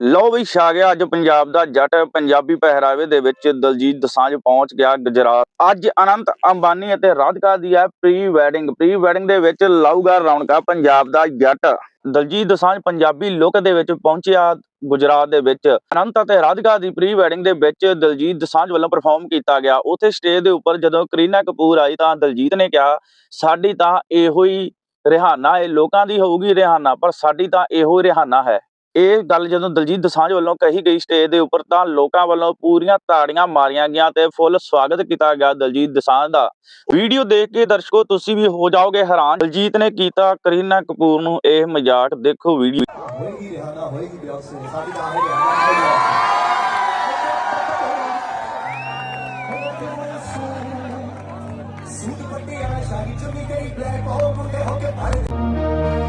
ਲੋ ਵੀ ਛਾ ਗਿਆ ਅੱਜ ਪੰਜਾਬ ਦਾ ਜੱਟ ਪੰਜਾਬੀ ਪਹਿਰਾਵੇ ਦੇ ਵਿੱਚ ਦਲਜੀਤ ਦਸਾਂਝ ਪਹੁੰਚ ਗਿਆ ਗੁਜਰਾਤ। ਅੱਜ ਅਨੰਤ ਅੰਬਾਨੀ ਅਤੇ ਰਾਧਿਕਾ ਦੀ ਹੈ ਪ੍ਰੀ ਵੈਡਿੰਗ ਪ੍ਰੀ ਵੈਡਿੰਗ ਦੇ ਵਿੱਚ ਲਾਊਗਾ ਰੌਣਕਾ ਪੰਜਾਬ ਦਾ ਜੱਟ। ਦਲਜੀਤ ਦਸਾਂਝ ਪੰਜਾਬੀ ਲੁੱਕ ਦੇ ਵਿੱਚ ਪਹੁੰਚਿਆ ਗੁਜਰਾਤ ਦੇ ਵਿੱਚ। ਅਨੰਤ ਅਤੇ ਰਾਧਿਕਾ ਦੀ ਪ੍ਰੀ ਵੈਡਿੰਗ ਦੇ ਵਿੱਚ ਦਲਜੀਤ ਦਸਾਂਝ ਵੱਲੋਂ ਪਰਫਾਰਮ ਕੀਤਾ ਗਿਆ। ਉੱਥੇ ਸਟੇਜ ਦੇ ਉੱਪਰ ਜਦੋਂ ਕਰੀਨਾ ਕਪੂਰ ਆਈ ਤਾਂ ਦਲਜੀਤ ਨੇ ਕਿਹਾ, ਸਾਡੀ ਤਾਂ ਇਹੋ ਹੀ ਰਿਹਾਨਾ ਹੈ ਲੋਕਾਂ ਦੀ ਹੋਊਗੀ ਰਿਹਾਨਾ, ਪਰ ਸਾਡੀ ਤਾਂ ਇਹੋ ਹੀ ਰਿਹਾਨਾ ਹੈ। ਇਹ ਗੱਲ ਜਦੋਂ ਦਲਜੀਤ ਦਸਾਂਝ ਵੱਲੋਂ ਕਹੀ ਗਈ ਸਟੇਜ ਦੇ ਉੱਪਰ ਤਾਂ ਲੋਕਾਂ ਵੱਲੋਂ ਪੂਰੀਆਂ ਤਾੜੀਆਂ ਮਾਰੀਆਂ ਗਈਆਂ ਤੇ ਫੁੱਲ ਸਵਾਗਤ ਕੀਤਾ ਗਿਆ ਦਲਜੀਤ ਦਸਾਂਝ ਦਾ ਵੀਡੀਓ ਦੇਖ ਕੇ ਦਰਸ਼ਕੋ ਤੁਸੀਂ ਵੀ ਹੋ ਜਾਓਗੇ ਹੈਰਾਨ ਦਲਜੀਤ ਨੇ ਕੀਤਾ ਕਰੀਨਾ ਕਪੂਰ ਨੂੰ ਇਹ ਮਜ਼ਾਕ ਦੇਖੋ ਵੀਡੀਓ ਹੋਏਗੀ ਰਿਹਾਨਾ ਹੋਏਗੀ ਬਿਆਸੇ ਸਾਡੀ ਤਾਂ ਇਹ ਰਿਹਾਨਾ ਹੋਏਗੀ ਸੂਟ ਪੱਟੀਆਂ ਸ਼ਾਦੀ ਚੁੰਨੀ ਗਈ ਬਲੈਕ ਹੋ ਮੁੰਡੇ ਹੋ ਕੇ ਭਾਰੇ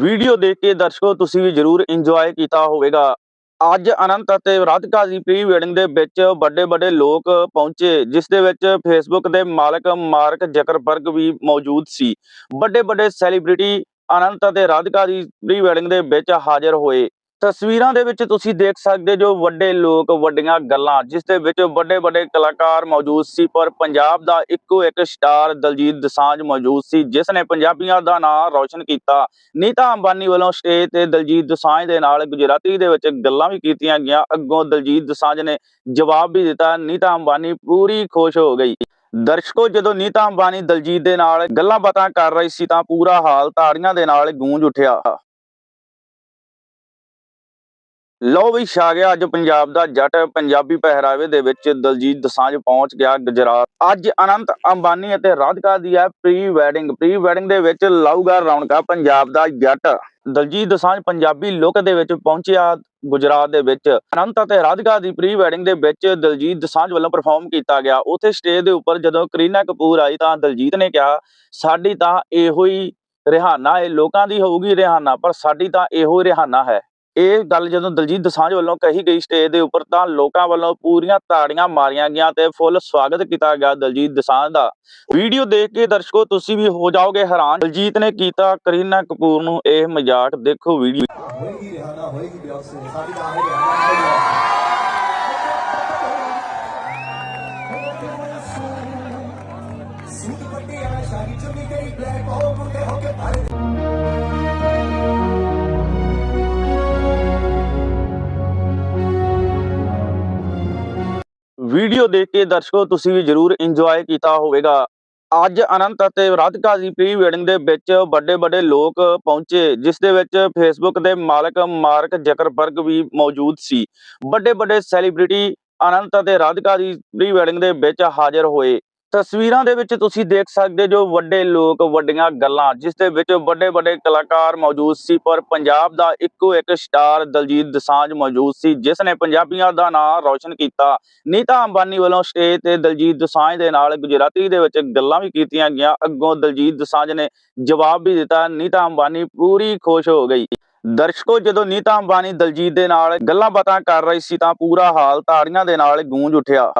ਵੀਡੀਓ ਦੇਖ ਕੇ ਦਰਸ਼ਕੋ, ਤੁਸੀਂ ਵੀ ਜਰੂਰ ਇੰਜੋਏ ਕੀਤਾ ਹੋਵੇਗਾ। ਅੱਜ ਅਨੰਤ ਅਤੇ ਰਾਧਿਕਾ ਦੀ ਪ੍ਰੀ ਵੈਡਿੰਗ ਦੇ ਵਿੱਚ ਵੱਡੇ ਵੱਡੇ ਲੋਕ ਪਹੁੰਚੇ, ਜਿਸ ਦੇ ਵਿੱਚ ਫੇਸਬੁੱਕ ਦੇ ਮਾਲਕ ਮਾਰਕ ਜ਼ਕਰਬਰਗ ਵੀ ਮੌਜੂਦ ਸੀ। ਵੱਡੇ ਵੱਡੇ ਸੈਲੀਬ੍ਰਿਟੀ ਅਨੰਤ ਅਤੇ ਰਾਧਿਕਾ ਦੀ ਪ੍ਰੀ ਵੈਡਿੰਗ ਦੇ ਵਿੱਚ ਹਾਜ਼ਰ ਹੋਏ। ਤਸਵੀਰਾਂ ਦੇ ਵਿੱਚ ਤੁਸੀਂ ਦੇਖ ਸਕਦੇ ਜੋ ਵੱਡੇ ਲੋਕ, ਵੱਡੀਆਂ ਗੱਲਾਂ, ਜਿਸ ਦੇ ਵਿੱਚ ਵੱਡੇ ਵੱਡੇ ਕਲਾਕਾਰ ਮੌਜੂਦ ਸੀ, ਪਰ ਪੰਜਾਬ ਦਾ ਇੱਕੋ ਇੱਕ ਸਟਾਰ ਦਲਜੀਤ ਦਸਾਂਝ ਮੌਜੂਦ ਸੀ, ਜਿਸ ਨੇ ਪੰਜਾਬੀਆਂ ਦਾ ਨਾਮ ਰੌਸ਼ਨ ਕੀਤਾ। ਨੀਤਾ ਅੰਬਾਨੀ ਵੱਲੋਂ ਸਟੇਜ ਤੇ ਦਲਜੀਤ ਦਸਾਂਝ ਦੇ ਨਾਲ ਗੁਜਰਾਤੀ ਦੇ ਵਿੱਚ ਗੱਲਾਂ ਵੀ ਕੀਤੀਆਂ ਗਈਆਂ। ਅੱਗੋਂ ਦਲਜੀਤ ਦਸਾਂਝ ਨੇ ਜਵਾਬ ਵੀ ਦਿੱਤਾ। ਨੀਤਾ ਅੰਬਾਨੀ ਪੂਰੀ ਖੁਸ਼ ਹੋ ਗਈ। ਦਰਸ਼ਕੋ, ਜਦੋਂ ਨੀਤਾ ਅੰਬਾਨੀ ਦਲਜੀਤ ਦੇ ਨਾਲ ਗੱਲਾਂ ਬਾਤਾਂ ਕਰ ਰਹੀ ਸੀ ਤਾਂ ਪੂਰਾ ਹਾਲ ਤਾੜੀਆਂ ਦੇ ਨਾਲ ਗੂੰਜ ਉੱਠਿਆ। ਲੋ ਵੀ ਛਾ ਗਿਆ ਅੱਜ ਪੰਜਾਬ ਦਾ ਜੱਟ ਪੰਜਾਬੀ ਪਹਿਰਾਵੇ ਦੇ ਵਿੱਚ ਦਲਜੀਤ ਦਸਾਂਝ ਪਹੁੰਚ ਗਿਆ ਗੁਜਰਾਤ। ਅੱਜ ਅਨੰਤ ਅੰਬਾਨੀ ਅਤੇ ਰਾਧਿਕਾ ਦੀ ਹੈ ਪ੍ਰੀ ਵੈਡਿੰਗ ਪ੍ਰੀ ਵੈਡਿੰਗ ਦੇ ਵਿੱਚ ਲਾਊਗਾ ਰੌਣਕਾ ਪੰਜਾਬ ਦਾ ਜੱਟ। ਦਲਜੀਤ ਦਸਾਂਝ ਪੰਜਾਬੀ ਲੁੱਕ ਦੇ ਵਿੱਚ ਪਹੁੰਚਿਆ ਗੁਜਰਾਤ ਦੇ ਵਿੱਚ। ਅਨੰਤ ਅਤੇ ਰਾਧਿਕਾ ਦੀ ਪ੍ਰੀ ਵੈਡਿੰਗ ਦੇ ਵਿੱਚ ਦਲਜੀਤ ਦਸਾਂਝ ਵੱਲੋਂ ਪਰਫਾਰਮ ਕੀਤਾ ਗਿਆ। ਉੱਥੇ ਸਟੇਜ ਦੇ ਉੱਪਰ ਜਦੋਂ ਕਰੀਨਾ ਕਪੂਰ ਆਈ ਤਾਂ ਦਲਜੀਤ ਨੇ ਕਿਹਾ, ਸਾਡੀ ਤਾਂ ਇਹੋ ਹੀ ਰਿਹਾਨਾ ਹੈ ਲੋਕਾਂ ਦੀ ਹੋਊਗੀ ਰਿਹਾਨਾ, ਪਰ ਸਾਡੀ ਤਾਂ ਇਹੋ ਹੀ ਰਿਹਾਨਾ ਹੈ। ਇਹ ਗੱਲ ਜਦੋਂ ਦਲਜੀਤ ਦਸਾਂਝ ਵੱਲੋਂ ਕਹੀ ਗਈ ਸਟੇਜ ਦੇ ਉੱਪਰ, ਤਾਂ ਲੋਕਾਂ ਵੱਲੋਂ ਪੂਰੀਆਂ ਤਾੜੀਆਂ ਮਾਰੀਆਂ ਗਈਆਂ ਤੇ ਫੁੱਲ ਸਵਾਗਤ ਕੀਤਾ ਗਿਆ ਦਲਜੀਤ ਦਸਾਂਝ ਦਾ। ਵੀਡੀਓ ਦੇਖ ਕੇ ਦਰਸ਼ਕੋ, ਤੁਸੀਂ ਵੀ ਹੋ ਜਾਓਗੇ ਹੈਰਾਨ। ਦਲਜੀਤ ਨੇ ਕੀਤਾ ਕਰੀਨਾ ਕਪੂਰ ਨੂੰ ਇਹ ਮਜ਼ਾਕ। ਦੇਖੋ ਵੀਡੀਓ। ਹੋਏਗੀ ਰਿਹਾਨਾ ਹੋਏਗੀ ਬਿਆਸੇ ਸਾਡੀ ਤਾਂ ਇਹ ਰਿਹਾਨਾ ਹੋਏਗੀ ਸੂਟ ਪੱਟੀਆਂ ਸ਼ਾਦੀ ਚੁੰਨੀ ਗਈ ਬਲੈਕ ਹੋ ਮੁੰਡੇ ਹੋ ਕੇ ਭਾਰੇ ਵੀਡੀਓ ਦੇਖ ਕੇ ਦਰਸ਼ਕੋ, ਤੁਸੀਂ ਵੀ ਜਰੂਰ ਇੰਜੋਏ ਕੀਤਾ ਹੋਵੇਗਾ। ਅੱਜ ਅਨੰਤ ਅਤੇ ਰਾਧਿਕਾ ਦੀ ਪ੍ਰੀ ਵੈਡਿੰਗ ਦੇ ਵਿੱਚ ਵੱਡੇ ਵੱਡੇ ਲੋਕ ਪਹੁੰਚੇ, ਜਿਸ ਦੇ ਵਿੱਚ ਫੇਸਬੁੱਕ ਦੇ ਮਾਲਕ ਮਾਰਕ ਜ਼ਕਰਬਰਗ ਵੀ ਮੌਜੂਦ ਸੀ। ਵੱਡੇ ਵੱਡੇ ਸੈਲੀਬ੍ਰਿਟੀ ਅਨੰਤ ਅਤੇ ਰਾਧਿਕਾ ਦੀ ਪ੍ਰੀ ਵੈਡਿੰਗ ਦੇ ਵਿੱਚ ਹਾਜ਼ਰ ਹੋਏ। ਤਸਵੀਰਾਂ ਦੇ ਵਿੱਚ ਤੁਸੀਂ ਦੇਖ ਸਕਦੇ ਜੋ ਵੱਡੇ ਲੋਕ, ਵੱਡੀਆਂ ਗੱਲਾਂ, ਜਿਸ ਦੇ ਵਿੱਚ ਵੱਡੇ ਵੱਡੇ ਕਲਾਕਾਰ ਮੌਜੂਦ ਸੀ, ਪਰ ਪੰਜਾਬ ਦਾ ਇੱਕੋ ਇੱਕ ਸਟਾਰ ਦਲਜੀਤ ਦਸਾਂਝ ਮੌਜੂਦ ਸੀ, ਜਿਸ ਨੇ ਪੰਜਾਬੀਆਂ ਦਾ ਨਾਮ ਰੌਸ਼ਨ ਕੀਤਾ। ਨੀਤਾ ਅੰਬਾਨੀ ਵੱਲੋਂ ਸਟੇਜ ਤੇ ਦਲਜੀਤ ਦਸਾਂਝ ਦੇ ਨਾਲ ਗੁਜਰਾਤੀ ਦੇ ਵਿੱਚ ਗੱਲਾਂ ਵੀ ਕੀਤੀਆਂ ਗਈਆਂ। ਅੱਗੋਂ ਦਲਜੀਤ ਦਸਾਂਝ ਨੇ ਜਵਾਬ ਵੀ ਦਿੱਤਾ। ਨੀਤਾ ਅੰਬਾਨੀ ਪੂਰੀ ਖੁਸ਼ ਹੋ ਗਈ। ਦਰਸ਼ਕੋ, ਜਦੋਂ ਨੀਤਾ ਅੰਬਾਨੀ ਦਲਜੀਤ ਦੇ ਨਾਲ ਗੱਲਾਂ ਬਾਤਾਂ ਕਰ ਰਹੀ ਸੀ ਤਾਂ ਪੂਰਾ ਹਾਲ ਤਾੜੀਆਂ ਦੇ ਨਾਲ ਗੂੰਜ ਉੱਠਿਆ।